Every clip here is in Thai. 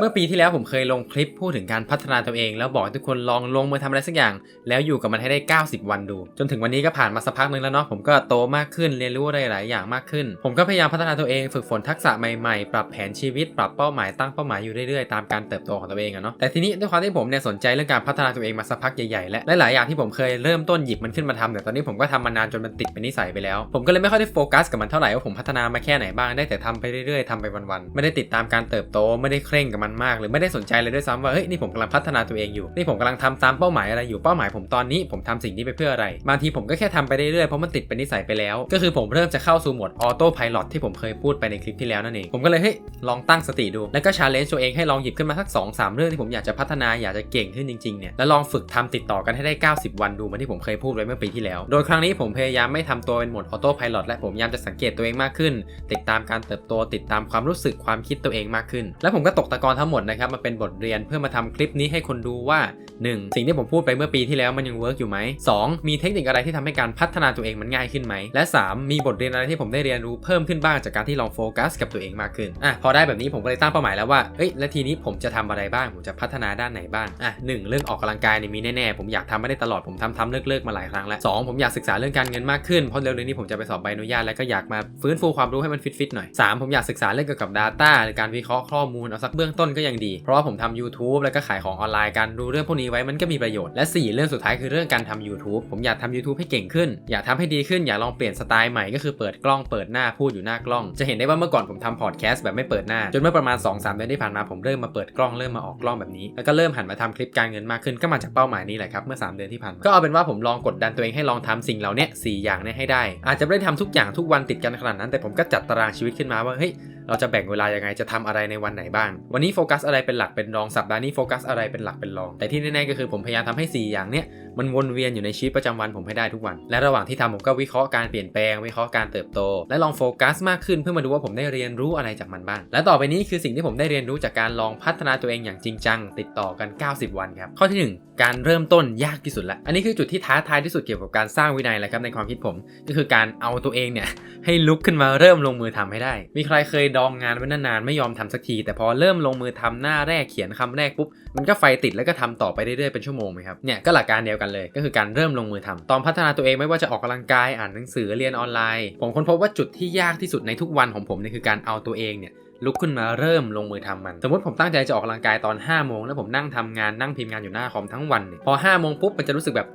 เมื่อปีที่แล้วผมเคยลงคลิปพูดถึงการพัฒนาตัวเอง แล้วบอกทุกคนลองลงมือทำอะไรสักอย่าง แล้วอยู่กับมันให้ได้ 90 วันดู จนถึงวันนี้ก็ผ่านมาสักพักหนึงแล้วเนาะผมก็โตมากขึ้นเรียนรู้อะไรหลายอย่างมากขึ้น ผมก็พยายามพัฒนาตัวเองฝึกฝนทักษะใหม่ๆ ปรับแผนชีวิต ปรับเป้าหมายตั้งเป้าหมายอยู่เรื่อยๆตามการเติบโตของตัวเองอะเนาะแต่ทีนี้ด้วยความที่ผมเนี่ยสนใจเรื่องการพัฒนาตัวเองมาสักพักใหญ่ๆและหลายๆอย่างที่ผมเคยเริ่มต้นหยิบมันขึ้นมาทำแต่ตอนนี้ผมก็ทำมานานจนมันติดเป็นนิสัยไปแล้ว ผมก็เลยไม่ค่อยได้โฟกัสกับมันเท่าไหร่ว่าผมพัฒนามาแค่ไหนบ้างได้แต่ทำไปเรื่อยๆทำไปวันๆไม่ได้ติดตามการเติบโตไม่ได้เคร่งกับมันมากหรือไม่ได้สนใจเลยด้วยซ้ำว่าเฮ้ยนี่ผมกำลังพัฒนาตัวเองอยู่นี่ผมกำลังทำตามเป้าหมายอะไรอยู่เป้าหมายผมตอนนี้ผมทำสิ่งนี้ไปเพื่ออะไร บางทีผมก็แค่ทำไปเรื่อยๆเพราะมันติดเป็นนิสัยไปแล้ว ก็คือผมเริ่มจะเข้าสู่โหมดออโต้พายロที่ผมเคยพูดไปในคลิปที่แล้วนั่นเองผมก็เลยเฮ้ยลองตั้งสติดูแล้วก็ชาเลนจ์ตัวเองให้ลองหยิบขึ้นมาสัก2อสเรื่องที่ผมอยากจะพัฒนาอยากจะเก่งขึ้นจริงๆเนี่ยแล้วลองฝึกทำติดต่อกันให้ได้ 90 วันดูเหมือนที่ผมเคยพูดไว้เมื่อปีที่แล้ว โดยครั้งนี้ผมพยายามไม่ทำตัวเป็นโหมดออโต้พายロและผมพยายามจะสังเกตตัวเองมากขึ้น ติดตามการเติบโตติดตามความรู้สึกความคิดตัวเองมากขึ้น แล้วผมก็ตกตะกอนทั้งหมดนะครับมาเป็นบทเรียนเพื่อมาทำคลิปนี้ให้คนดูว่า 1. สิ่งที่ผมพูดไปเมื่อปีที่แล้วมันยังเวิร์กอยู่ไหม 2. มีเทคนิคอะไรที่ทำให้การพัฒนาตัวเองมันง่ายขึ้นไหม และ 3. มีบทเรียนอะไรที่ผมได้เรียนรู้เพิ่มขึ้นบ้างจากการที่ลองโฟกัสกับตัวเองมากขึ้นอะพอได้แบบนี้ผมก็เลยตั้งเป้าหมายแล้วว่าเอ้ยแล้วทีนี้ผมจะทำอะไรบ้างผมจะพัฒนาด้านไหนบ้างอะหนึ่งเรื่องออกกำลังกายเนี่ยมีแน่ๆผมอยากทำไม่ได้ตลอดผมทำทำเลิกๆมาหลายครั้งแล้วสองผมอยากศึกษาเรื่องการเงินมากขึ้นเพราะเร็วๆนี้ผมจะไปสอบใบอนุญาตแล้วก็อยากมาฟื้นฟูความรู้ให้มันฟิตๆหน่อยสามผมอยากศึกษาเรื่องเกี่ยวกับ Data หรือการวิเคราะห์ข้อมูลเอาสักเบื้องต้นก็ยังดี เพราะว่าผมทำ YouTube แล้วก็ขายของออนไลน์การดูเรื่องพวกนี้ไว้มันก็มีประโยชน์และสี่เรื่องสุดท้ายคือเรื่องการทำ YouTube ผมอยากทำ YouTube ให้เก่งขึ้น อยากทำให้ดีขึ้นอยากลองเปลี่ยนสไตล์ใหม่ก็คือเปิดกล้องเปิดหน้าพูดอยู่หน้ากล้อง จะเห็นได้ว่าเมื่อก่อนผมทำพอดแคสต์แบบไม่เปิดหน้า จนเมื่อประมาณ 2-3 เดือนที่ผ่านมาผมเริ่มมาเปิดกล้องเริ่มมาออกกล้องแบบนี้ แล้วก็เริ่มหันมาทำคลิปการเงินมากขึ้นก็มาจากเป้าหมายนี้แหละครับเมื่อ 3 เดือนที่ผ่านมาก็เอาเป็นว่าผมลองกดดันตัวเองให้ลองทำสิ่งเหล่านี้สี่อย่างนี้ให้ได้ อาจจะไม่ได้ทำทุกอย่างทุกวันติดกันขนาดนั้น แต่ผมก็จัดตารางชีวิตขึ้นมาว่าเฮ้ย เราจะแบ่งเวลายังไงจะทำอะไรในวันไหนบ้าง วันนี้โฟกัสอะไรเป็นหลักเป็นรองสัปดาห์นี้โฟกัสอะไรเป็นหลักเป็นรอง แต่ที่แน่ๆก็คือผมพยายามทำให้ 4 อย่างเนี้ยมันวนเวียนอยู่ในชีวิตประจำวันผมให้ได้ทุกวัน และระหว่างที่ทำผมก็วิเคราะห์การเปลี่ยนแปลงวิเคราะห์การเติบโต และลองโฟกัสมากขึ้นเพื่อมาดูว่าผมได้เรียนรู้อะไรจากมันบ้าง และต่อไปนี้คือสิ่งที่ผมได้เรียนรู้จากการลองพัฒนาตัวเองอย่างจริงจัง ติดต่อกัน 90 วันครับข้อที่หนึ่งการเริ่มต้นยากที่สุดละ อันนี้คือจุดที่ท้าทายที่สุดเกี่ยวกับการสร้างวินัยแหละครับในความคิดผม ก็คือการเอาตัวเองเนี่ยให้ลุกขึ้นมาเริ่มลงมือทำให้ได้ มีใครเคยดองงานไว้นานๆไม่ยอมทำสักที แต่พอเริ่มลงมือทำหน้าแรกเขียนคำแรกปุ๊บมันก็ไฟติดแล้วก็ทำต่อไปเรื่อยๆเป็นชั่วโมงไหมครับเนี่ยก็หลักการเดียวกันเลยก็คือการเริ่มลงมือทำตอนพัฒนาตัวเองไม่ว่าจะออกกำลังกายอ่านหนังสือเรียนออนไลน์ ผมค้นพบว่าจุดที่ยากที่สุดในทุกวันของผมเนี่ยคือการเอาตัวเองเนี่ย ลุกขึ้นมาเริ่มลงมือทำมัน สมมติผมตั้งใจจะออกกำลังกายตอน5้าโมงแล้วผมนั่งทำงานนั่งพิมพ์งานอยู่หน้าคอมทั้งวันเนี่ยพอ5้าโมงปุ๊บมันจะรู้สึกแบบ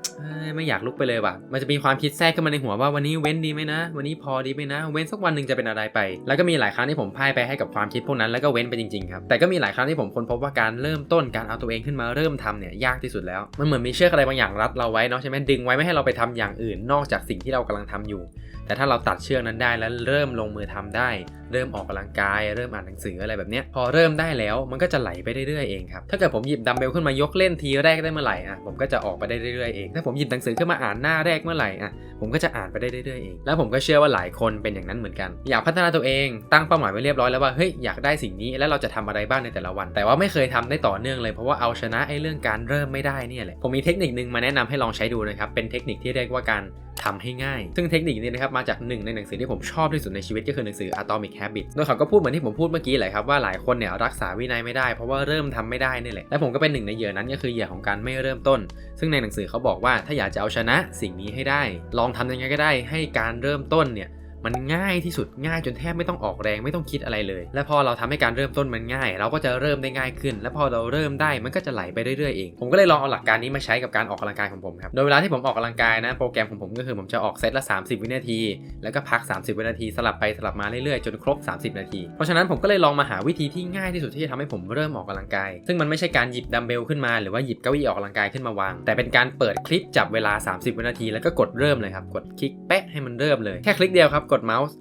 ไม่อยากลุกไปเลยว่ะมันจะมีความคิดแทรกขึ้นมาในหัวว่าวันนี้เว้นดีไหมนะ วันนี้พอดีไหมนะ เว้นสักวันหนึ่งจะเป็นอะไรไป แล้วก็มีหลายครั้งที่ผมพ่ายไปให้กับความคิดพวกนั้นแล้วก็เว้นไปจริงๆครับแต่ก็มีหลายครั้งที่ผมค้นพบว่าการเริ่มต้นการเอาตัวเองขึ้นมาเริ่มทำเนี่ยยากที่สุดแล้วมันเหมือนมีเชือกอะไรบางอย่างรัดเราไว้เนาะใช่ไหมดึงไว้ไม่ให้เราไปทำอย่างอื่นนอกจากสิ่งที่เรากำลังทำอยู่ แต่ถ้าเราตัดเชือกนั้นได้แล้วเริ่มลงมือทำได้ เริ่มออกกำลังกาย เริ่มอ่านหนังสืออะไรแบบนี้พอเริ่มได้แล้วมันก็จะไหลไปเรื่อยๆเองครับถ้าเกิดผมหยิบดัมเบลขึ้นมายกเล่นทีแรกได้เมื่อไหร่อะผมก็จะออกไปได้เรื่อยๆเองถ้าผมหยิบหนังสือขึ้นมาอ่านหน้าแรกเมื่อไหร่อะผมก็จะอ่านไปได้เรื่อยๆเองแล้วผมก็เชื่อว่าหลายคนเป็นอย่างนั้นเหมือนกัน อยากพัฒนาตัวเองตั้งเป้าหมายไว้เรียบร้อยแล้วว่าเฮ้ยอยากได้สิ่งนี้แล้วเราจะทำอะไรบ้างในแต่ละวัน แต่ว่าไม่เคยทำได้ต่อเนื่องเลยเพราะว่าเอาชนะไอ้เรื่องการเริ่มไม่ได้เนี่ยแหละผมมีเทคนิคนึงมาแนะนำให้ลองใช้ดูนะครับเป็นเทคนิคที่เรียกว่าการ ทำให้ง่าย ซึ่งเทคนิคนี้นะครับมาจากหนึ่งในหนังสือที่ผมชอบที่สุดในชีวิตก็คือหนังสือ Atomic Habits โดยเขาก็พูดเหมือนที่ผมพูดเมื่อกี้แหละครับว่าหลายคนเนี่ยรักษาวินัยไม่ได้เพราะว่าเริ่มทำไม่ได้นี่แหละ และผมก็เป็นหนึ่งในเหยื่อนั้นก็คือเหยื่อของการไม่เริ่มต้น ซึ่งในหนังสือเขาบอกว่าถ้าอยากจะเอาชนะสิ่งนี้ให้ได้ ลองทำยังไงก็ได้ให้การเริ่มต้นเนี่ย มันง่ายที่สุดง่ายจนแทบไม่ต้องออกแรงไม่ต้องคิดอะไรเลย และพอเราทำให้การเริ่มต้นมันง่าย เราก็จะเริ่มได้ง่ายขึ้น และพอเราเริ่มได้มันก็จะไหลไปเรื่อยๆเองผมก็เลยลองเอาหลักการนี้มาใช้กับการออกกำลังกายของผมครับโดยเวลาที่ผมออกกำลังกายนะโปรแกรมของผมก็คือผมจะออกเซตละ 30 วินาที แล้วก็พัก 30 วินาทีสลับไปสลับมาเรื่อยๆจนครบ 30 นาที เพราะฉะนั้นผมก็เลยลองมาหาวิธีที่ง่ายที่สุดที่จะทำให้ผมเริ่มออกกำลังกาย ซึ่งมันไม่ใช่การหยิบดัมเบลขึ้นมาหรือว่าหยิบเก้าอี้ออกกำลังกายขึ้นมาวาง แต่เป็นการเปิดคลิปจับเวลา 30 วินาที แล้วก็กดเริ่มเลยครับกดคลิกแปะให้มันเริ่มเลยแค่คลิกเดียวครับกดเมาส์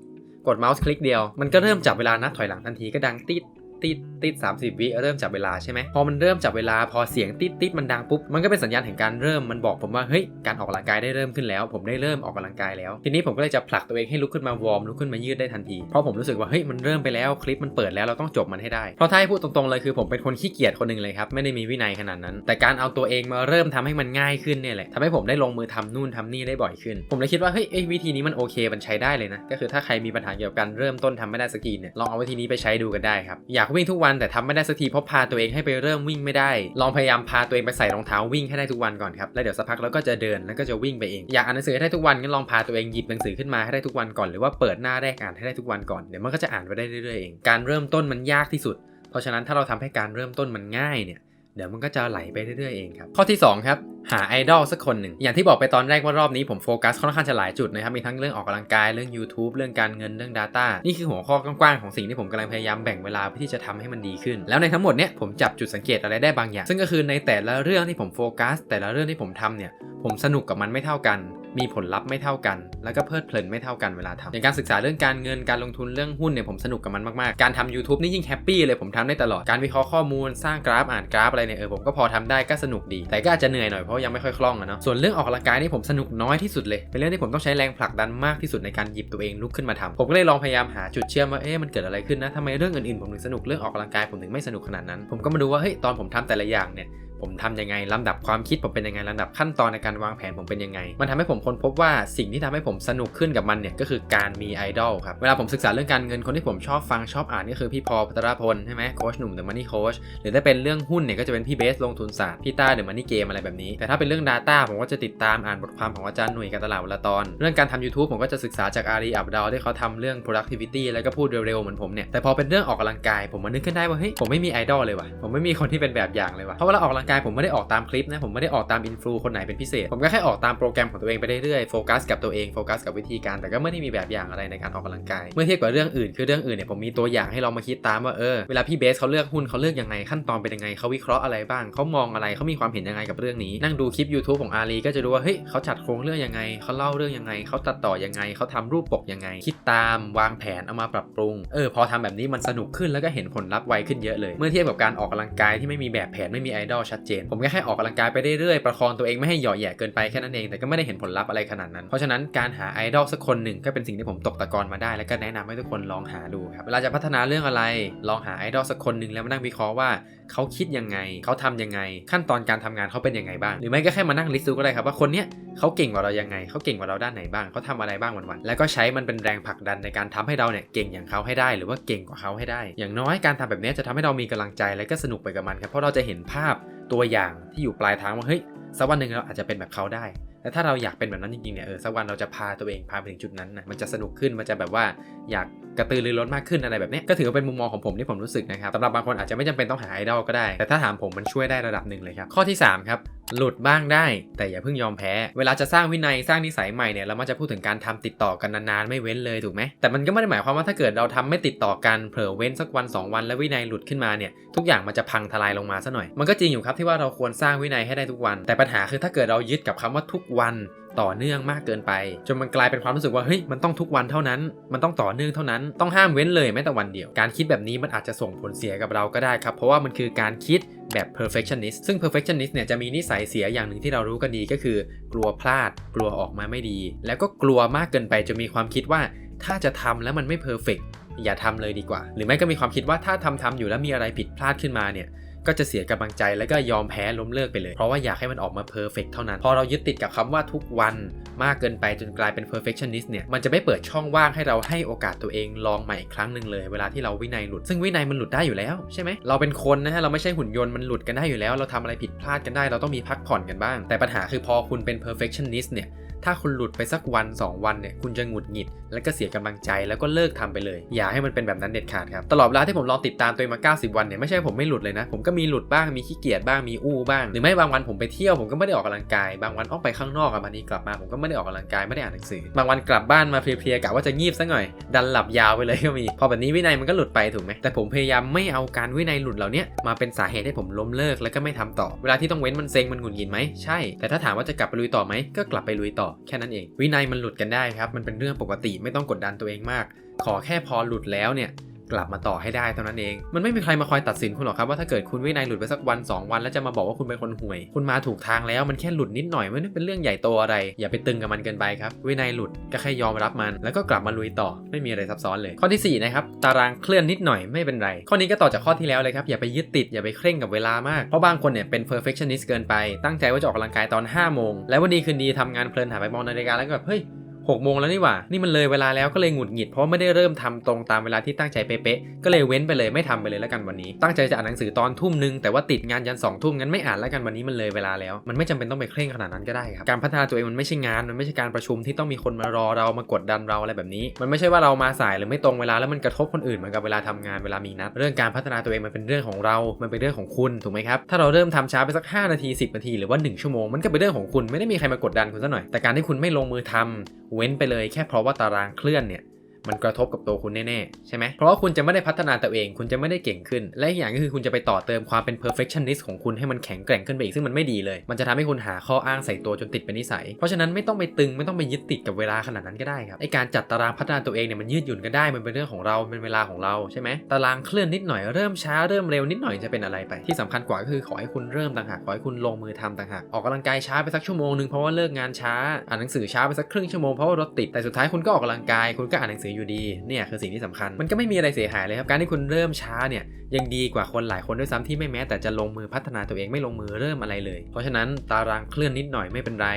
กดเมาส์คลิกเดียว มันก็เริ่มจับเวลานับถอยหลังทันทีก็ดังติด ติดติด30วิเริ่มจับเวลาใช่ไหมพอมันเริ่มจับเวลาพอเสียงติดติดมันดังปุ๊บมันก็เป็นสัญญาณแห่งการเริ่มมันบอกผมว่าเฮ้ยการออกกำลังกายได้เริ่มขึ้นแล้ว ผมได้เริ่มออกกำลังกายแล้ว ทีนี้ผมก็เลยจะผลักตัวเองให้ลุกขึ้นมาวอร์มลุกขึ้นมายืดได้ทันทีเพราะผมรู้สึกว่าเฮ้ยมันเริ่มไปแล้วคลิปมันเปิดแล้วเราต้องจบมันให้ได้เพราะถ้าให้พูดตรงๆเลยคือผมเป็นคนขี้เกียจคนหนึ่งเลยครับไม่ได้มีวินัยขนาดนั้น แต่การเอาตัวเองมาเริ่มทำให้มันง่ายขึ้นเนี่ยแหละทำให้ผมได้ลงมือทำนู่นทำนี่ได้บ่อยขึ้น ผมเลยคิดว่าเฮ้ยวิธีนี้มันโอเคมันใช้ได้เลยนะก็คือถ้าใครมีปัญหาเกี่ยวกับการเริ่มต้นทำไม่ได้สักทีเนี่ยลองเอาวิธีนี้ไปใช้ดูกันได้ครับอยากวิ่งทุกวันแต่ทำไม่ได้สักทีเพราะพาตัวเองให้ไปเริ่มวิ่งไม่ได้ ลองพยายามพาตัวเองไปใส่รองเท้าวิ่งให้ได้ทุกวันก่อนครับแล้วเดี๋ยวสักพักเราก็จะเดินแล้วก็จะวิ่งไปเองอยากอ่านหนังสือให้ได้ทุกวันงั้นลองพาตัวเองหยิบหนังสือขึ้นมาให้ได้ทุกวันก่อนหรือว่าเปิดหน้าแรกอ่านให้ได้ทุกวันก่อนเดี๋ยวมันก็จะอ่านไปได้เรื่อยๆเองการเริ่มต้นมันยากที่สุด เพราะฉะนั้นถ้าเราทำให้การเริ่มต้นมันง่ายเนี่ย เดี๋ยวมันก็จะไหลไปเรื่อยๆเองครับ ข้อที่สองครับ หาไอดอลสักคนหนึ่ง อย่างที่บอกไปตอนแรกว่ารอบนี้ผมโฟกัสค่อนข้างจะหลายจุดนะครับ มีทั้งเรื่องออกกำลังกาย เรื่อง YouTube เรื่องการเงิน เรื่อง Data นี่คือหัวข้อกว้างๆของสิ่งที่ผมกำลังพยายามแบ่งเวลาเพื่อที่จะทำให้มันดีขึ้น แล้วในทั้งหมดเนี่ยผมจับจุดสังเกตอะไรได้บางอย่าง ซึ่งก็คือในแต่ละเรื่องที่ผมโฟกัส แต่ละเรื่องที่ผมทำเนี่ย ผมสนุกกับมันไม่เท่ากัน มีผลลัพธ์ไม่เท่ากัน แล้วก็เพลิดเพลินไม่เท่ากันเวลาทำอย่างการศึกษาเรื่องการเงินการลงทุนเรื่องหุ้นเนี่ยผมสนุกกับมันมากๆ การทำ YouTube นี่ยิ่งแฮปปี้เลยผมทำได้ตลอด การวิเคราะห์ข้อมูลสร้างกราฟอ่านกราฟอะไรเนี่ยเออผมก็พอทำได้ก็สนุกดี แต่ก็อาจจะเหนื่อยหน่อยเพราะยังไม่ค่อยคล่องอะเนาะ ส่วนเรื่องออกกำลังกายนี่ผมสนุกน้อยที่สุดเลย เป็นเรื่องที่ผมต้องใช้แรงผลักดันมากที่สุดในการหยิบตัวเองลุกขึ้นมาทำผมก็เลยลองพยายามหาจุดเชื่อมว่าเอ๊ะมันเกิดอะไรขึ้นนะทำไมเรื่องอื่นๆผมถึงสนุกเรื่องออกกำลังกายผมถึงไม่สนุกขนาดนั้น ผมก็มาดูว่าเฮ้ยตอนผมทำแต่ละอย่างเนี่ย ผมทำยังไงลำดับความคิดผมเป็นยังไงลำดับขั้นตอนในการวางแผนผมเป็นยังไง มันทำให้ผมค้นพบว่าสิ่งที่ทำให้ผมสนุกขึ้นกับมันเนี่ยก็คือการมีไอดอลครับเวลาผมศึกษาเรื่องการเงินคนที่ผมชอบฟังชอบอ่านก็คือพี่พอพัตรพลใช่ไหมโค้ชหนุ่มเดอะมันนี่โค้ชหรือถ้าเป็นเรื่องหุ้นเนี่ยก็จะเป็นพี่เบสลงทุนศาสตร์พี่ต้าเดอะมันนี่เกมอะไรแบบนี้ แต่ถ้าเป็นเรื่อง Data ผมก็จะติดตามอ่านบทความของอาจารย์หนุ่ยการตลาดวลาตอน เรื่องการทำ YouTube ผมก็จะศึกษาจากอารีอับดาวที่เขาทำเรื่อง productivity แล้วก็พูดเร็วๆเหมือนผมเนี่ยแต่พอเป็นเรื่องออกกำลังกายผมมานึกขึ้นได้ว่าเฮ้ยผมไม่มีไอดอลเลยว่ะผมไม่มีคนที่เป็นแบบอย่างเลยว่ะเพราะเวลาออกกำลังกายผมไม่ได้ออกตามคลิปนะผมไม่ได้ออกตามอินฟลูคนไหนเป็นพิเศษ ผมก็แค่ออกตามโปรแกรมของตัวเองไปเรื่อยๆโฟกัสกับตัวเองโฟกัสกับวิธีการ แต่ก็ไม่ได้มีแบบอย่างอะไรในการออกกำลังกายเมื่อเทียบกับเรื่องอื่นคือเรื่องอื่นเนี่ยผมมีตัวอย่างให้เรามาคิดตามว่าเออเวลาพี่เบสเขาเลือกหุ้นเขาเลือกยังไงขั้นตอนเป็นยังไงเขาวิเคราะห์อะไรบ้างเขามองอะไรเขามีความเห็นยังไงกับเรื่องนี้ นั่งดูคลิป YouTube ของอาลีก็จะรู้ว่าเฮ้ยเขาจัดโครงเรื่องยังไงเขาเล่าเรื่องยังไงเขาตัดต่อยังไงเขาทำรูปปกยังไง คิดตามวางแผนเอามาปรับปรุงเออพอทำแบบนี้มันสนุกขึ้นแล้วก็เห็นผลลัพธ์ไวขึ้นเยอะเลย เมื่อเทียบกับการออกกำลังกายที่ไม่มีแบบแผนไม่มีไอดอลชัดเจน ผมก็แค่ออกกำลังกายไปเรื่อยๆ ประคองตัวเองไม่ให้หย่อแย่เกินไปแค่นั้นเอง แต่ก็ไม่ได้เห็นผลลัพธ์อะไรขนาดนั้น เพราะฉะนั้นการหาไอดอลสักคนหนึ่งก็เป็นสิ่งที่ผมตกตะกอนมาได้ แล้วก็แนะนำให้ทุกคนลองหาดูครับ เวลาจะพัฒนาเรื่องอะไร ลองหาไอดอลสักคนหนึ่งแล้วมานั่งวิเคราะห์ว่าเขาคิดยังไง เขาทำยังไง ขั้นตอนการทำงานเขาเป็นยังไงบ้าง หรือไม่ก็แค่มานั่งลิสต์ดูก็ได้ครับว่าคนเนี้ยเขาเก่งกว่าเรายังไง เขาเก่งกว่าเราด้านไหนบ้าง เขาทำอะไรบ้างวันๆ แล้วก็ใช้มันเป็นแรงผลักดันในการทำให้เราเนี่ยเก่งอย่างเขาให้ได้ หรือว่าเก่งกว่าเขาให้ได้ อย่างน้อยการทำแบบนี้จะทำให้เรามีกำลังใจและก็สนุกไปกับมันครับ เพราะเราจะเห็นภาพตัวอย่างที่อยู่ปลายทางว่าเฮ้ยสักวันหนึ่งเราอาจจะเป็นแบบเขาได้แต่ถ้าเราอยากเป็นแบบนั้นจริงๆเนี่ยเออสักวันเราจะพาตัวเองพาไปถึงจุดนั้นนะมันจะสนุกขึ้นมันจะแบบว่าอยาก กระตือรือร้นมากขึ้นอะไรแบบนี้ก็ถือว่าเป็นมุมมองของผมที่ผมรู้สึกนะครับสำหรับบางคนอาจจะไม่จำเป็นต้องหาไอดอลก็ได้ แต่ถ้าถามผมมันช่วยได้ระดับหนึ่งเลยครับข้อที่3ครับหลุดบ้างได้แต่อย่าเพิ่งยอมแพ้ เวลาจะสร้างวินัยสร้างนิสัยใหม่เนี่ยเรามักจะพูดถึงการทำติดต่อกันนานๆไม่เว้นเลยถูกไหมแต่มันก็ไม่ได้หมายความว่าถ้าเกิดเราทำไม่ติดต่อกันเผลอเว้นสักวัน 2 วันแล้ววินัยหลุดขึ้นมาเนี่ยทุกอย่างมันจะพังทลายลงมาซะหน่อย มันก็จริงอยู่ครับที่ว่าเราควรสร้างวินัยให้ได้ทุกวัน แต่ปัญหาคือถ้าเกิดเรายึดกับคำว่าทุกวัน ต่อเนื่องมากเกินไป จนมันกลายเป็นความรู้สึกว่าเฮ้ยมันต้องทุกวันเท่านั้น มันต้องต่อเนื่องเท่านั้นต้องห้ามเว้นเลยแม้แต่วันเดียว การคิดแบบนี้มันอาจจะส่งผลเสียกับเราก็ได้ครับเพราะว่ามันคือการคิดแบบ perfectionist ซึ่ง perfectionist เนี่ยจะมีนิสัยเสียอย่างหนึ่งที่เรารู้กันดีก็คือ กลัวพลาด กลัวออกมาไม่ดี แล้วก็กลัวมากเกินไปจนมีความคิดว่า ถ้าจะทำแล้วมันไม่ perfect อย่าทำเลยดีกว่า หรือไม่ก็มีความคิดว่าถ้าทำทำอยู่แล้วมีอะไรผิดพลาดขึ้นมาเนี่ย ก็จะเสียกำลังใจแล้วก็ยอมแพ้ล้มเลิกไปเลย เพราะว่าอยากให้มันออกมาเพอร์เฟกเท่านั้น พอเรายึดติดกับคำว่าทุกวันมากเกินไปจนกลายเป็น perfectionist เนี่ย มันจะไม่เปิดช่องว่างให้เราให้โอกาสตัวเองลองใหม่อีกครั้งหนึ่งเลย เวลาที่เราวินัยหลุด ซึ่งวินัยมันหลุดได้อยู่แล้วใช่ไหม เราเป็นคนนะฮะ เราไม่ใช่หุ่นยนต์ มันหลุดกันได้อยู่แล้ว เราทำอะไรผิดพลาดกันได้ เราต้องมีพักผ่อนกันบ้าง แต่ปัญหาคือพอคุณเป็น perfectionist เนี่ย ถ้าคุณหลุดไปสักวัน 2 วันเนี่ยคุณจะหงุดหงิด แล้วก็เสียกำลังใจแล้วก็เลิกทำไปเลย อย่าให้มันเป็นแบบนั้นเด็ดขาดครับตลอดเวลาที่ผมลองติดตามตัวเองมา 90 วันเนี่ยไม่ใช่ผมไม่หลุดเลยนะ ผมก็มีหลุดบ้างมีขี้เกียจบ้างมีอู้บ้างหรือไม่บางวันผมไปเที่ยวผมก็ไม่ได้ออกกำลังกาย บางวันออกไปข้างนอกอะมานี้กลับมาผมก็ไม่ได้ออกกำลังกายไม่ได้อ่านหนังสือบางวันกลับบ้านมาเพลียๆกะว่าจะงีบซะหน่อย ดันหลับยาวไปเลยก็มีพอแบบนี้วินัยมันก็หลุดไปถูกไหมแต่ผมพยายามไม่เอาการวินัยหลุดเหล่านี้มาเป็นสาเหตุให้ผมล้มเลิกแล้วก็ไม่ทำต่อ เวลาที่ต้องเว้นมันเซ็งมันหงุดหงิดไหมใช่ แต่ถ้าถามว่าจะกลับไปลุยต่อไหมก็กลับไปลุยต่อแค่นั้นเอง วินัยมันหลุดกันได้ครับ มันเป็นเรื่องปกติไม่ต้องกดดันตัวเองมาก ขอแค่พอหลุดแล้วเนี่ย กลับมาต่อให้ได้เท่านั้นเอง มันไม่มีใครมาคอยตัดสินคุณหรอกครับว่าถ้าเกิดคุณวินัยหลุดไปสักวัน 2 วัน แล้วจะมาบอกว่าคุณเป็นคนห่วย คุณมาถูกทางแล้วมันแค่หลุดนิดหน่อยไม่ได้เป็นเรื่องใหญ่โตอะไร อย่าไปตึงกับมันเกินไปครับ วินัยหลุดก็แค่ยอมรับมัน แล้วก็กลับมาลุยต่อไม่มีอะไรซับซ้อนเลย ข้อที่4นะครับตารางเคลื่อนนิดหน่อยไม่เป็นไร ข้อนี้ก็ต่อจากข้อที่แล้วเลยครับอย่าไปยึดติดอย่าไปเคร่งกับเวลามากเพราะบางคนเนี่ยเป็น perfectionist เกินไปตั้งใจว่าจะออกกำลังกายตอน5โมงแล้ววันดีคืนดีทำงานเพลินหาไปมองนาฬิกาแล้วก็แบบเฮ้ย 6โมงแล้วนี่หว่า นี่มันเลยเวลาแล้วก็เลยหงุดหงิดเพราะไม่ได้เริ่มทำตรงตามเวลาที่ตั้งใจเป๊ะๆก็เลยเว้นไปเลยไม่ทำไปเลยแล้วกันวันนี้ ตั้งใจจะอ่านหนังสือตอนทุ่มนึงแต่ว่าติดงานยัน2องทุ่มงั้นไม่อ่านแล้วกันวันนี้มันเลยเวลาแล้ว มันไม่จำเป็นต้องไปเคร่งขนาดนั้นก็ได้ครับการพัฒนาตัวเองมันไม่ใช่งานมันไม่ใช่การประชุมที่ต้องมีคนมารอเรามากดดันเราอะไรแบบนี้ มันไม่ใช่ว่าเรามาสายหรือไม่ตรงเวลาแล้วมันกระทบคนอื่นเหมือนกับเวลาทำงานเวลามีนัดเรื่องการพัฒนาตัวเองมันเป็นเรื่องของเรา มันเป็นเรื่องของคุณถูกไหมครับถ้าเราเริ่มทำช้าไปสัก 5 นาที 10 นาทีหรือว่า 1 ชั่วโมงมันก็เป็นเรื่องของคุณไม่ได้มีใครมากดดันคุณซะหน่อยแต่การที่คุณไม่ลงมือทำเว้นไปเลยแค่เพราะว่าตารางเคลื่อนเนี่ย มันกระทบกับตัวคุณแน่ๆ ใช่ไหม เพราะว่าคุณจะไม่ได้พัฒนาตัวเอง คุณจะไม่ได้เก่งขึ้น และอีกอย่างก็คือคุณจะไปต่อเติมความเป็น perfectionist ของคุณให้มันแข็งแกร่งขึ้นไปอีกซึ่งมันไม่ดีเลย มันจะทำให้คุณหาข้ออ้างใส่ตัวจนติดเป็นนิสัย เพราะฉะนั้นไม่ต้องไปตึงไม่ต้องไปยึดติดกับเวลาขนาดนั้นก็ได้ครับ ไอการจัดตารางพัฒนาตัวเองเนี่ยมันยืดหยุ่นก็ได้ มันเป็นเรื่องของเรา เป็นเวลาของเราใช่ไหมตารางเคลื่อนนิดหน่อย เริ่มช้าเริ่มเร็วนิดหน่อยจะเป็นอะไรไป ที่สำคัญกว่าก็คือขอให้คุณเริ่มต่างหาก ขอให้คุณลงมือทำต่างหาก ออกกำลังกายช้าไปสักชั่วโมงหนึ่งเพราะว่าเลิกงานช้า อ่านหนังสือช้าไปสักครึ่งชั่วโมงเพราะว่ารถติด แต่สุดท้ายคุณก็ออกกำลังกาย คุณก็อ่านหนังสืออยู่ดีเนี่ยคือสิ่งที่สำคัญ มันก็ไม่มีอะไรเสียหายเลยครับการที่คุณเริ่มช้าเนี่ยยังดีกว่าคนหลายคนด้วยซ้ำที่ไม่แม้แต่จะลงมือพัฒนาตัวเองไม่ลงมือเริ่มอะไรเลย เพราะฉะนั้นตารางเคลื่อนนิดหน่อยไม่เป็นไร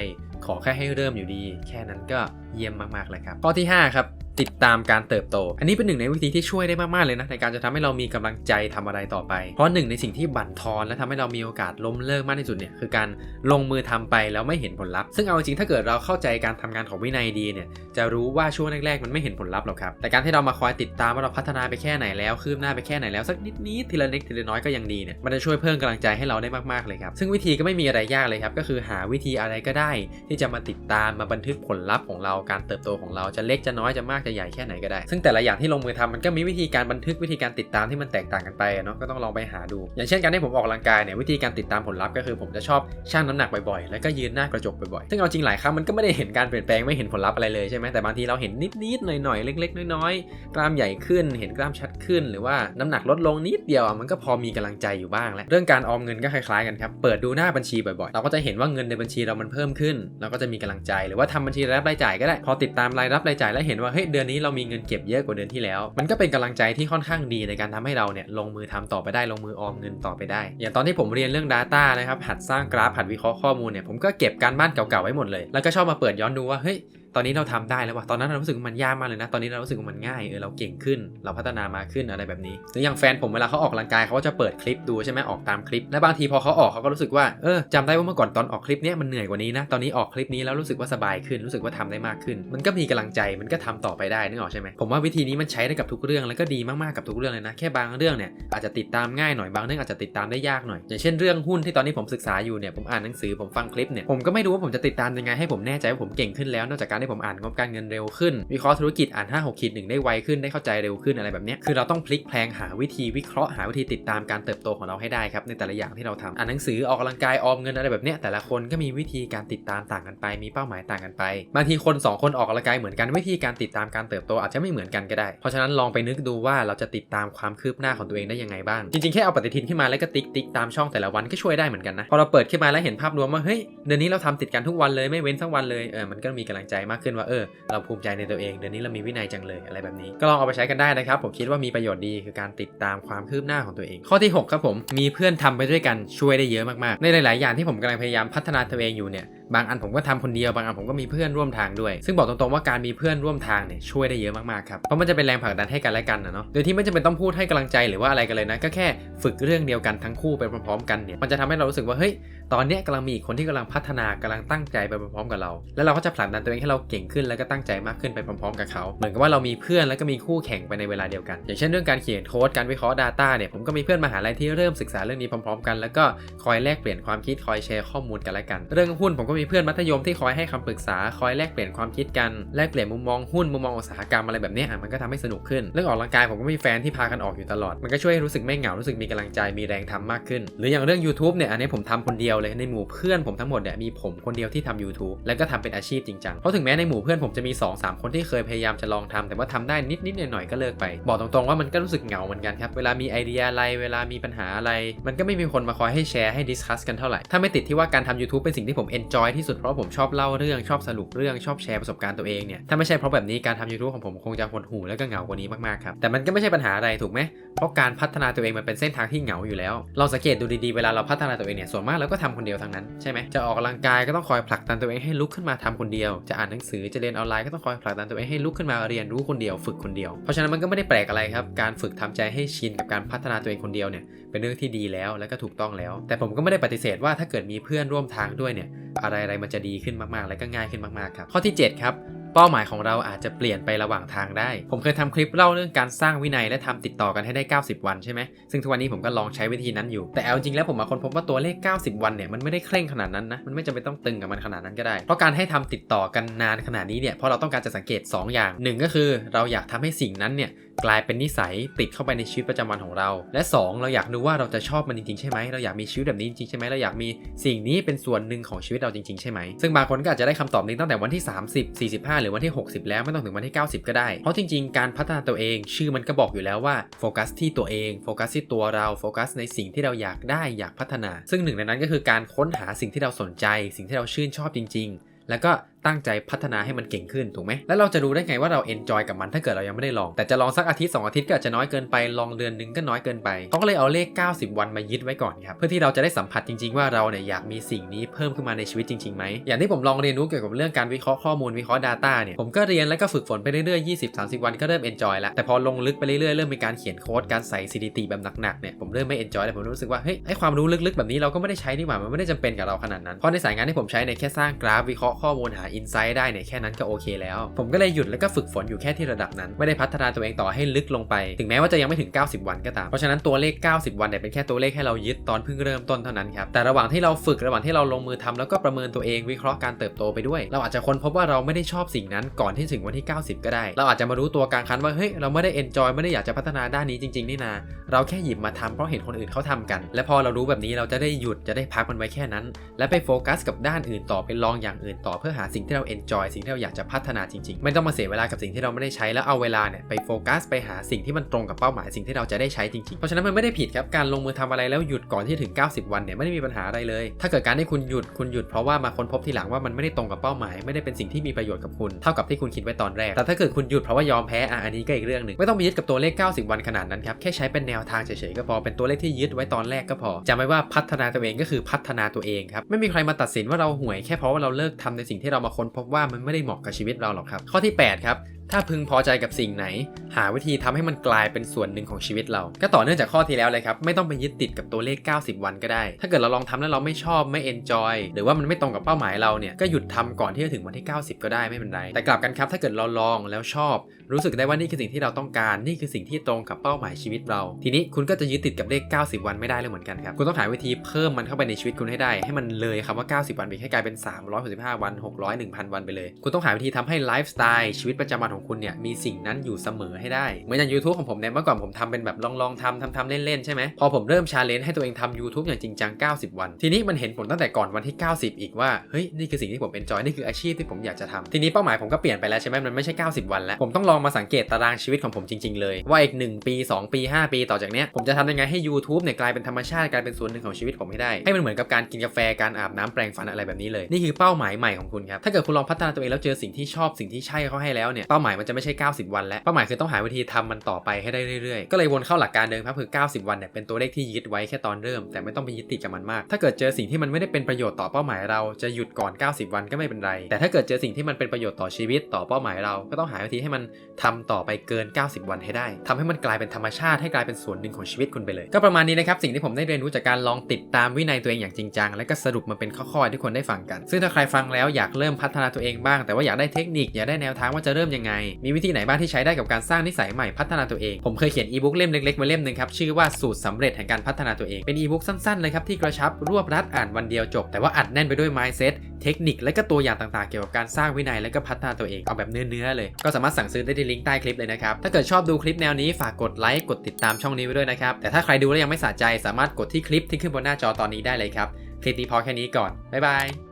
ขอแค่ให้เริ่มอยู่ดี แค่นั้นก็เยี่ยมมากๆเลยครับ ข้อที่ 5 ครับติดตามการเติบโต อันนี้เป็นหนึ่งในวิธีที่ช่วยได้มาก ๆ เลยนะ ในการจะทำให้เรามีกำลังใจทำอะไรต่อไป เพราะหนึ่งในสิ่งที่บั่นทอนและทำให้เรามีโอกาสล้มเลิกมากที่สุดเนี่ยคือการลงมือทำไปแล้วไม่เห็นผลลัพธ์ ซึ่งเอาจริงๆถ้าเกิดเราเข้าใจการทำงานของวินัยดีเนี่ยจะรู้ว่าช่วงแรก ๆ มันไม่เห็นผลลัพธ์หรอกครับ แต่การที่เรามาคอยติดตามว่าเราพัฒนาไปแค่ไหนแล้วคืบหน้าไปแค่ไหนแล้วสักนิดๆทีละเล็กทีละน้อยก็ยังดีเนี่ยมันจะช่วยเพิ่มกำลังใจให้เราได้มากๆเลยครับซึ่งวิธีก็ไม่มีอะไรยากเลยครับก็คือหาวิธีอะไรก็ได้ที่จะมาติดตามมาบันทึกผลลัพธ์ของเราการเติบโตของเราจะเล็กจะน้อยจะมากจะใหญ่แค่ไหนก็ได้ ซึ่งแต่ละอย่างที่ลงมือทำมันก็มีวิธีการบันทึกวิธีการติดตามที่มันแตกต่างกันไปเนาะก็ต้องลองไปหาดู อย่างเช่นการที่ผมออกกำลังกายเนี่ยวิธีการติดตามผลลัพธ์ก็คือผมจะชอบชั่งน้ำหนักบ่อยๆ แล้วก็ยืนหน้ากระจกบ่อยๆ ซึ่งเอาจริงหลายครั้งมันก็ไม่ได้เห็นการเปลี่ยนแปลงไม่เห็นผลลัพธ์อะไรเลยใช่ไหมแต่บางทีเราเห็นนิดๆหน่อยๆเล็ก ๆ น้อยๆกล้ามใหญ่ขึ้น เห็นกล้ามชัดขึ้น หรือว่าน้ำหนักลดลงนิดเดียวมันก็พอมีกำลังใจอยู่บ้างแล้วเรื่องการออมเงินก็คล้ายๆกันครับเปิดดูหน้าบัญชีบ่อยๆ เราก็จะเห็นว่าเงินในบัญชีเรามันเพิ่มขึ้นเราก็จะมีกำลังใจหรือว่าทำบัญชีรายรับรายจ่ายก็ได้ พอติดตามรายรับรายจ่ายแล้วเห็นว่าเฮ้ยเดือนนี้เรามีเงินเก็บเยอะกว่าเดือนที่แล้ว มันก็เป็นกำลังใจที่ค่อนข้างดีในการทำให้เราเนี่ยลงมือทำต่อไปได้ลงมือออมเงินต่อไปได้ อย่างตอนที่ผมเรียนเรื่อง Data นะครับหัดสร้างกราฟหัดวิเคราะห์ข้อมูลเนี่ยผมก็เก็บการบ้านเก่าๆไว้หมดเลย แล้วก็ชอบมาเปิดย้อนดูว่าเฮ้ย ตอนนี้เราทำได้แล้วว่ะตอนนั้นเรารู้สึกมันยากมากเลยนะ ตอนนี้เรารู้สึกมันง่ายเออเราเก่งขึ้น เราพัฒนามาขึ้นอะไรแบบนี้หรืออย่างแฟนผมเวลาเขาออกกำลังกายเขาก็จะเปิดคลิปดูใช่ไหมออกตามคลิป และบางทีพอเขาออกเขาก็รู้สึกว่าเออจำได้ว่าเมื่อก่อนตอนออกคลิปเนี้ยมันเหนื่อยกว่านี้นะตอนนี้ออกคลิปนี้แล้วรู้สึกว่าสบายขึ้นรู้สึกว่าทำได้มากขึ้น มันก็มีกำลังใจมันก็ทำต่อไปได้นึกออกใช่ไหมผมว่าวิธีนี้มันใช้ได้กับทุกเรื่องแล้วก็ดีมากๆกับทุกเรื่องเลยนะแค่บางเรื่องเนี่ยอาจจะติดตามง่ายหน่อยบางเรื่องอาจจะติดตามได้ยากหน่อยอย่างเช่นเรื่องหุ้นที่ตอนนี้ผมศึกษาอยู่เนี่ยผมอ่านหนังสือผมฟังคลิปเนี่ยผมก็ไม่รู้ว่าผมจะติดตามยังไงให้ผมแน่ใจว่าผมเก่งขึ้นแล้วนอกจากการที่ผมอ่านงบการเงินเร็วขึ้น วิเคราะห์ธุรกิจอ่าน5 6ขีดหนึ่งได้ไวขึ้นได้เข้าใจเร็วขึ้นอะไรแบบเนี้ยคือเราต้องพลิกแพลงหาวิธีวิเคราะห์หาวิธีติดตามการเติบโตของเราให้ได้ครับในแต่ละอย่างที่เราทำอ่านหนังสือออกกำลังกายออมเงินอะไรแบบเนี้ยแต่ละคนก็มีวิธีการติดตามต่างกันไป มีเป้าหมายต่างกันไปบางทีคน 2 คนออกกำลังกายเหมือนกันวิธีการติดตามการเติบโตอาจจะไม่เหมือนกันก็ได้ เพราะฉะนั้นลองไปนึกดูว่าเราจะติดตามความคืบหน้าของตัวเองได้ยังไงบ้าง จริงๆ แค่เอาปฏิทินขึ้นมาแล้วก็ติ๊กติ๊กตามช่องแต่ละวันก็ช่วยได้เหมือนกันนะ พอเราเปิดขึ้นมาแล้วเห็นภาพรวมว่าเฮ้ยเดือนนี้เราทำติดกันทุกวันเลยไม่เว้นสักวันเลยเออมันก็มีกำลังใจมากขึ้นว่าเออเราภูมิใจในตัวเองเดือนนี้เรามีวินัยจังเลยอะไรแบบนี้ ก็ลองเอาไปใช้กันได้นะครับ ผมคิดว่ามีประโยชน์ดีคือการติดตามความคืบหน้าของตัวเอง ข้อที่ 6 ครับผมมีเพื่อนทำไปด้วยกันช่วยได้เยอะมากๆในหลาย ๆ อย่างที่ผมกำลังพยายามพัฒนาตัวเองอยู่เนี่ยบางอันผมก็ทำคนเดียวบางอันผมก็มีเพื่อนร่วมทางด้วย ซึ่งบอกตรงๆว่าการมีเพื่อนร่วมทางเนี่ยช่วยได้เยอะมากๆครับเพราะมันจะเป็นแรงผลักดันให้กันและกันนะเนาะโดยที่ไม่จำเป็นต้องพูดให้กำลังใจหรือว่าอะไรกันเลยนะก็แค่ฝึกเรื่องเดียวกันทั้งคู่ไปพร้อมๆกันเนี่ยมันจะทำให้เรารู้สึกว่าเฮ้ย ตอนนี้กำลังมีอีกคนที่กำลังพัฒนากำลังตั้งใจไปพร้อมๆกับเรา แล้วเราก็จะผลักดันตัวเองให้เราเก่งขึ้นแล้วก็ตั้งใจมากขึ้นไปพร้อมๆกับเขา เหมือนกับว่าเรามีเพื่อนแล้วก็มีคู่แข่งไปในเวลาเดียวกัน อย่างเช่นเรื่องการเขียนโค้ดการวิเคราะห์ Data เนี่ยผมก็มีเพื่อนมหาลัยที่เริ่มศึกษาเรื่องนี้พร้อมๆ กันแล้วก็คอยแลกเปลี่ยนความคิดคอยแชร์ข้อมูลกันและกัน เรื่องหุ้นผมก็มีเพื่อนมัธยมที่คอยให้คำปรึกษาคอยแลกเปลี่ยนความคิดกันแลกเปลี่ยนมุมมองหุ้นมุมมองอุตสาหกรรมอะไรแบบนี้อะมันก็ทำให้สนุกขึ้น เรื่องออกกำลังกายผมก็มีแฟนที่พากันออกอยู่ตลอด มันก็ช่วยให้รู้สึกไม่เหงารู้สึกมีกำลังใจมีแรงทำมากขึ้น หรืออย่างเรื่อง YouTube เนี่ยอันนี้ผมทำคนเดียวเลยในหมู่เพื่อนผมทั้งหมดเนี่ยมีผมคนเดียวที่ทำ YouTube แล้วก็ทำเป็นอาชีพจริงจังเพราะถึงแม้ในหมู่เพื่อนผมจะมี 2-3 คนที่เคยพยายามจะลองทำแต่ว่าทำได้นิดๆหน่อยๆก็เลิกไป บอกตรงๆว่ามันก็รู้สึกเหงาเหมือนกันครับเวลามีไอเดียอะไรเวลามีปัญหาอะไร มันก็ไม่มีคนมาคอยให้แชร์ให้ดิสคัสกันเท่าไหร่ถ้าไม่ติดที่ว่าการทำ YouTube เป็นสิ่งที่ผมเอนจอยที่สุดเพราะผมชอบเล่าเรื่องชอบสรุปเรื่องชอบแชร์ประสบการณ์ตัวเองเนี่ยถ้าไม่ใช่เพราะแบบนี้การทำ YouTube ของผมคงจะหดหู่และก็เหงากว่านี้มากๆครับแต่มันก็ไม่ใช่ปัญหาอะไรถูกไหมเพราะการพัฒนาตัวเองมันเป็นเส้นทางที่เหงาอยู่แล้วลองสังเกตดูดีๆเวลาเราพัฒนาตัวเองเนี่ยส่วนมากเราก็ทำคนเดียวทั้งนั้นใช่ไหมจะออกกำลังกายก็ต้องคอยผลักดันตัวเองให้ลุกขึ้นมาทำคนเดียว จะอ่านหนังสือจะเรียนออนไลน์ก็ต้องคอยผลักดันตัวเองให้ลุกขึ้นมาเรียนรู้คนเดียวฝึกคนเดียว เพราะฉะนั้นมันก็ไม่ได้แปลกอะไรครับ การฝึกทำใจให้ชินกับการพัฒนาตัวเองคนเดียวเนี่ยเป็นเรื่องที่ดีแล้วและก็ถูกต้องแล้ว แต่ผมก็ไม่ได้ปฏิเสธว่าถ้าเกิดมีเพื่อนร่วมทางด้วยเนี่ยอะไรอะไรมันจะดีขึ้นมากๆ และก็ง่ายขึ้นมากๆครับข้อที่ 7 ครับ เป้าหมายของเราอาจจะเปลี่ยนไประหว่างทางได้ ผมเคยทำคลิปเล่าเรื่องการสร้างวินัยและทำติดต่อกันให้ได้ 90 วันใช่ไหมซึ่งทุกวันนี้ผมก็ลองใช้วิธีนั้นอยู่ แต่เอาจริงแล้วผมมาค้นพบว่าตัวเลข 90 วันเนี่ยมันไม่ได้เคร่งขนาดนั้นนะ มันไม่จำเป็นต้องตึงกับมันขนาดนั้นก็ได้ เพราะการให้ทำติดต่อกันนานขนาดนี้เนี่ย เพราะเราต้องการจะสังเกต 2 อย่างหนึ่งก็คือเราอยากทำให้สิ่งนั้นเนี่ย กลายเป็นนิสัยติดเข้าไปในชีวิตประจำวันของเรา และ 2 เราอยากดูว่าเราจะชอบมันจริงๆใช่ไหมเราอยากมีชีวิตแบบนี้จริงๆใช่ไหมเราอยากมีสิ่งนี้เป็นส่วนหนึ่งของชีวิตเราจริงๆใช่ไหมซึ่งบางคนก็อาจจะได้คำตอบนี้ตั้งแต่วันที่ 30 45 หรือวันที่ 60 แล้วไม่ต้องถึงวันที่ 90 ก็ได้ เพราะจริงๆ การพัฒนาตัวเอง ชื่อมันก็บอกอยู่แล้วว่าโฟกัสที่ตัวเองโฟกัสที่ตัวเราโฟกัสในสิ่งที่เราอยากได้อยากพัฒนา ซึ่งหนึ่งในนั้นก็คือการค้นหาสิ่งที่เราสนใจ สิ่งที่เราชื่นชอบจริง ๆ แล้วก็ตั้งใจพัฒนาให้มันเก่งขึ้นถูกไหมแล้วเราจะรู้ได้ไงว่าเราเอนจอยกับมันถ้าเกิดเรายังไม่ได้ลอง แต่จะลองสักอาทิตย์2อาทิตย์ก็อาจจะน้อยเกินไปลองเดือนหนึงก็น้อยเกินไปเขาก็เลยเอาเลข 90 วันมายึดไว้ก่อนครับเพื่อที่เราจะได้สัมผัสจริง ๆ ว่าเราเนี่ยอยากมีสิ่งนี้เพิ่มขึ้นมาในชีวิตจริงๆไหมอย่างที่ผมลองเรียนรู้เกี่ยวกับเรื่องการวิเคราะห์ข้อมูลวิเคราะห์ Data เนี่ยผมก็เรียนแล้วก็ฝึกฝนไปเรื่อยๆ20-30 วันก็เริ่มเอนจอยแล้วแต่พอลงลึกไปเรื่อยๆเริ่มมีการเขียนโค้ดการใส่สถิติแบบหนักๆเนี่ยผมเริ่มไม่เอนจอยเลยผมรู้สึกว่าเฮ้ยไอความรู้ลึกๆแบบนี้เราก็ไม่ได้ใช้นี่หว่ามันไม่ได้จำเป็นกับเราขนาดนั้นเพราะในสายงานที่ผมใช้เนี่ยแค่สร้างกราฟวิเคราะห์ข้อมูลหาอินไซต์ได้เนี่ยแค่นั้นก็โอเคแล้ว ผมก็เลยหยุดแล้วก็ฝึกฝนอยู่แค่ที่ระดับนั้น ไม่ได้พัฒนาตัวเองต่อให้ลึกลงไป ถึงแม้ว่าจะยังไม่ถึง 90 วันก็ตาม เพราะฉะนั้นตัวเลข 90 วันเนี่ยเป็นแค่ตัวเลขให้เรายึดตอนเพิ่งเริ่มต้นเท่านั้นครับ แต่ระหว่างที่เราฝึกระหว่างที่เราลงมือทำแล้วก็ประเมินตัวเองวิเคราะห์การเติบโตไปด้วย เราอาจจะค้นพบว่าเราไม่ได้ชอบสิ่งนั้นก่อนที่ถึงวันที่ 90 ก็ได้ เราอาจจะมารู้ตัวกลางคันว่าเฮ้ยเราไม่ได้เอนจอยไม่ได้อยากจะพัฒนาด้านนี้จริงๆนี่นาเราแค่หยิบมาทำเพราะเห็นคนอื่นเขาทำกัน และพอเรารู้แบบนี้เราจะได้หยุดจะได้พักมันไว้แค่นั้น และไปโฟกัสกับด้านอื่นต่อไปลองอย่างอื่นต่อเพื่อหาสิ่งที่เราเอนจอยสิ่งที่เราอยากจะพัฒนาจริงๆ ไม่ต้องมาเสียเวลากับสิ่งที่เราไม่ได้ใช้แล้วเอาเวลาเนี่ยไปโฟกัสไปหาสิ่งที่มันตรงกับเป้าหมายสิ่งที่เราจะได้ใช้จริงๆ เพราะฉะนั้นมันไม่ได้ผิดครับการลงมือทำอะไรแล้วหยุดก่อนที่ถึง 90 วันเนี่ยไม่ได้มีปัญหาอะไรเลย ถ้าเกิดการที่คุณหยุดคุณหยุดเพราะว่ามาค้นพบทีหลังว่ามันไม่ได้ตรงกับเป้าหมาย ไม่ได้เป็นสิ่งที่มีประโยชน์กับคุณเท่ากับที่คุณคิดไว้ตอนแรก แต่ถ้าเกิดคุณหยุดเพราะว่ายอมแพ้อะอันนี้ก็อีกเรื่องหนึ่งไม่ต้องไปยึดกับตัวเลข 90 วันขนาดนั้นครับแค่ใช้เป็นแนวทางเฉยๆก็พอเป็นตัวเลขที่ยึดไว้ตอนแรกก็พอจำไว้ว่าพัฒนาตัวเองก็คือพัฒนาตัวเองครับไม่มีใครมาตัดสินว่าเราห่วยแค่เพราะว่าเราเลิกทำในสิ่งที่เรามาค้นพบว่ามันไม่ได้เหมาะกับชีวิตเราหรอกครับ ข้อที่ 8 ครับ ถ้าพึงพอใจกับสิ่งไหน หาวิธีทำให้มันกลายเป็นส่วนหนึ่งของชีวิตเรา ก็ต่อเนื่องจากข้อที่แล้วเลยครับ ไม่ต้องไปยึดติดกับตัวเลข 90 วันก็ได้ ถ้าเกิดเราลองทำแล้วเราไม่ชอบไม่เอนจอยหรือว่ามันไม่ตรงกับเป้าหมายเราเนี่ยก็หยุดทำก่อนที่จะถึงวันที่ 90 ก็ได้ไม่เป็นไร แต่กลับกันครับถ้าเกิดเราลองแล้วชอบ รู้สึกได้ว่านี่คือสิ่งที่เราต้องการ นี่คือสิ่งที่ตรงกับเป้าหมายชีวิตเรา ทีนี้คุณก็จะยึดติดกับเลข 90 วันไม่ได้เลยเหมือนกันครับคุณต้องหาวิธีเพิ่มมันเข้าไปในชีวิตคุณให้ได้ ให้มันเลยคำว่า 90 วันไปให้กลายเป็น 365 วัน600 1,000 วันไปเลย คุณต้องหาวิธีทำให้ไลฟ์สไตล์ชีวิตประจำวันของคุณเนี่ยมีสิ่งนั้นอยู่เสมอให้ได้ เหมือนอย่าง YouTube ของผมเนี่ยเมื่อก่อนผมทำเป็นแบบลองๆทำทำทำเล่นๆใช่ไหมพอผมเริ่มชาเลนจ์ให้ตัวเองทำ YouTube อย่างจริงจัง 90 วัน ทีนี้มันเห็นผลตั้งแต่ก่อนวันที่ 90 อีกว่าเฮ้ยนี่คือสิ่งที่ผมเอนจอยนี่คืออาชีพที่ผมอยากจะทำทีนี้เป้าหมายผมก็เปลี่ยนไปแล้วใช่ไหมมันไม่ใช่ 90 วันแล้วผมต้องลองมาสังเกตตารางชีวิตของผมจริง ๆ เลย ว่าอีก 1 ปี 2 ปี 5 ปีต่อจากเนี้ยผมจะทำยังไงให้ YouTube เนี่ยกลายเป็นธรรมชาติกลายเป็นส่วนหนึ่งของชีวิตผมให้ได้ให้มันเหมือนกับการกินกาแฟการอาบน้ำแปรงฟันอะไรแบบนี้เลยนี่คือเป้าหมายใหม่ของคุณครับถ้าเกิดคุณลองพัฒนาตัวเองแล้วเจอสิ่งที่ชอบสิ่งที่ใช่เขาให้แล้วเนี่ยเป้าหมายมันจะไม่ใช่ 90 วันแล้วเป้าหมายคือต้องหาวิธีทำมันต่อไปให้ได้เรื่อยๆ ก็เลยวนเข้าหลักการเดิมครับคือ 90 วันเนี่ยเป็นตัวเลขที่ยึดไว้แค่ตอนเริ่ม แต่ไม่ต้องไปยึดติดกับมันมาก ถ้าเกิดเจอสิ่งที่มันไม่ได้เป็นประโยชน์ต่อเป้าหมายเราจะหยุดก่อน 90 วันก็ไม่เป็นไร แต่ถ้าเกิดเจอสิ่งที่มันเป็นประโยชน์ต่อชีวิตต่อเป้าหมายเราก็ต้องหาวิธีให้มันทำต่อไปเกิน 90 วันให้ได้ทำให้มันกลายเป็นธรรมชาติให้กลายเป็นส่วนหนึ่งของชีวิตคุณไปเลย ก็ประมาณนี้นะครับสิ่งที่ผมได้เรียนรู้จากการลองติดตามวินัยตัวเองอย่างจริงจังและก็สรุปมาเป็นข้อๆทุกคนได้ฟังกัน ซึ่งถ้าใครฟังแล้วอยากเริ่มพัฒนาตัวเองบ้าง แต่ว่าอยากได้เทคนิคอยากได้แนวทางว่าจะเริ่มยังไง มีวิธีไหนบ้างที่ใช้ได้กับการสร้างนิสัยใหม่พัฒนาตัวเอง ผมเคยเขียนอีบุ๊กเล่มเล็กๆมาเล่มหนึ่งครับชื่อว่าสูตรสำเร็จแห่งการพัฒนาตัวเอง เป็นอีบุ๊กสั้นๆเลยครับที่กระชับรวบรัดอ่านวันเดียวจบ แต่ว่าอัดแน่นไปด้วย mindset เทคนิคและก็ตัวอย่างต่างๆ เกี่ยวกับการสร้างวินัยและก็พัฒนาตัวเองเอาแบบเนื้อๆเลย ก็สามารถสั่งซื้อได้ที่ลิงก์ใต้คลิปเลยนะครับ ถ้าเกิดชอบดูคลิปแนวนี้ฝากกดไลค์กดติดตามช่องนี้ไว้ด้วยนะครับ แต่ถ้าใครดูแล้วยังไม่สะใจสามารถกดที่คลิปที่ขึ้นบนหน้าจอตอนนี้ได้เลยครับ คลิปนี้พอแค่นี้ก่อน บ๊ายบาย